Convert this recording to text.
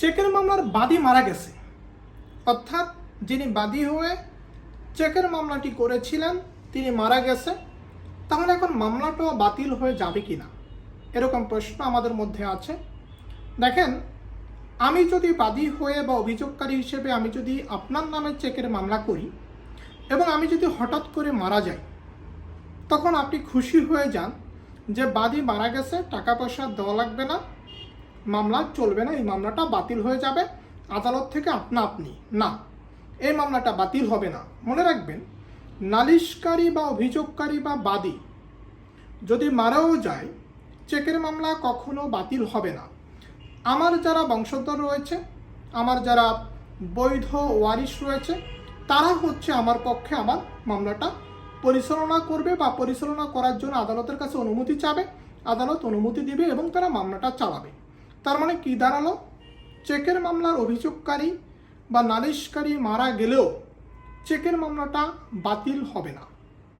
চেকের মামলার বাদী মারা গেছে। অর্থাৎ যিনি বাদী হয়ে চেকের মামলাটি করেছিলেন, তিনি মারা গেছে। তাহলে এখন মামলাটাও বাতিল হয়ে যাবে কি না এরকম প্রশ্ন আমাদের মধ্যে আছে। দেখেন, আমি যদি বাদী হয়ে বা অভিযোগকারী হিসেবে আমি যদি আপনার নামে চেকের মামলা করি এবং আমি যদি হঠাৎ করে মারা যাই, তখন আপনি খুশি হয়ে যান যে বাদী মারা গেছে, টাকা পয়সা দেওয়া লাগবে না মামলা চলবে না, এই মামলাটা বাতিল হয়ে যাবে। আদালত থেকে আপনা আপনি, না, এই মামলাটা বাতিল হবে না। মনে রাখবেন, নালিশকারী বা অভিযোগকারী বা বাদী যদি মারাও যায়, চেকের মামলা কখনো বাতিল হবে না। আমার যারা বংশধর রয়েছে, আমার যারা বৈধ ওয়ারিশ রয়েছে, তারা হচ্ছে আমার পক্ষে আমার মামলাটা পরিচালনা করবে বা পরিচালনা করার জন্য আদালতের কাছে অনুমতি চাবে, আদালত অনুমতি দিবে এবং তারা মামলাটা চালাবে। তার মানে কি দাঁড়াল? চেকের মামলার অভিযোগকারী বা নালিশকারী মারা গেলেও চেকের মামলাটা বাতিল হবে না।